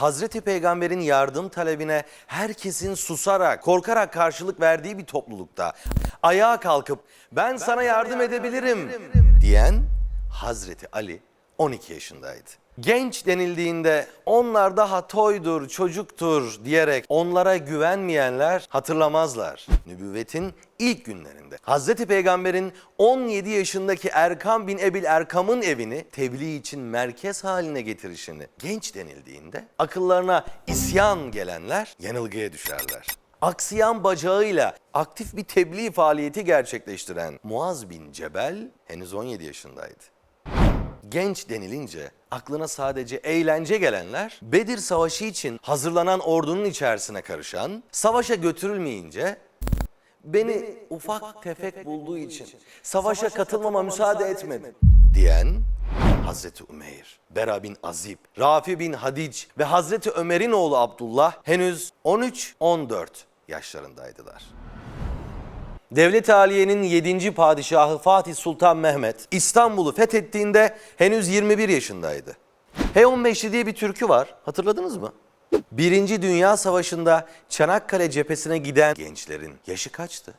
Hazreti Peygamber'in yardım talebine herkesin susarak, korkarak karşılık verdiği bir toplulukta ayağa kalkıp ben, sana yardım edebilirim diyen Hazreti Ali 12 yaşındaydı. Genç denildiğinde onlar daha toydur, çocuktur diyerek onlara güvenmeyenler hatırlamazlar. Nübüvvetin ilk günlerinde Hazreti Peygamber'in 17 yaşındaki Erkam bin Ebil Erkam'ın evini tebliğ için merkez haline getirişini genç denildiğinde akıllarına isyan gelenler yanılgıya düşerler. Aksiyan bacağıyla aktif bir tebliğ faaliyeti gerçekleştiren Muaz bin Cebel henüz 17 yaşındaydı. Genç denilince aklına sadece eğlence gelenler Bedir Savaşı için hazırlanan ordunun içerisine karışan, savaşa götürülmeyince beni ufak tefek bulduğu için savaşa katılmama müsaade etmedi diyen Hazreti Umeyr, Bera bin Azib, Rafi bin Hadic ve Hazreti Ömer'in oğlu Abdullah henüz 13-14 yaşlarındaydılar. Devlet Aliye'nin 7. padişahı Fatih Sultan Mehmet İstanbul'u fethettiğinde henüz 21 yaşındaydı. H15'li diye bir türkü var. Hatırladınız mı? Birinci Dünya Savaşı'nda Çanakkale cephesine giden gençlerin yaşı kaçtı?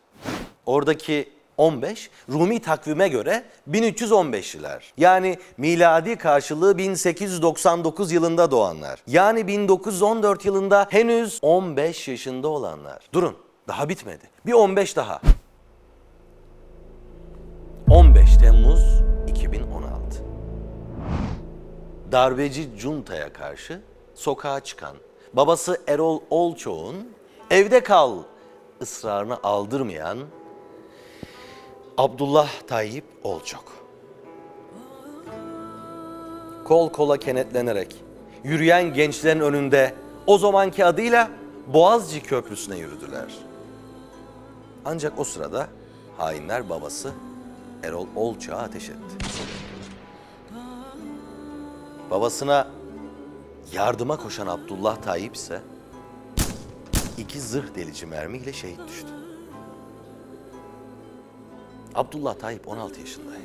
Oradaki 15 Rumi takvime göre 1315'liler. Yani miladi karşılığı 1899 yılında doğanlar. Yani 1914 yılında henüz 15 yaşında olanlar. Durun daha bitmedi. Bir 15 daha. 15 Temmuz 2016. Darbeci Cunta'ya karşı sokağa çıkan babası Erol Olçoğ'un evde kal ısrarını aldırmayan Abdullah Tayyip Olçok. Kol kola kenetlenerek yürüyen gençlerin önünde o zamanki adıyla Boğazcı Köprüsü'ne yürüdüler. Ancak o sırada hainler babası Erol Olçak'a ateş etti. Babasına yardıma koşan Abdullah Tayyip ise iki zırh delici mermiyle şehit düştü. Abdullah Tayyip 16 yaşındaydı.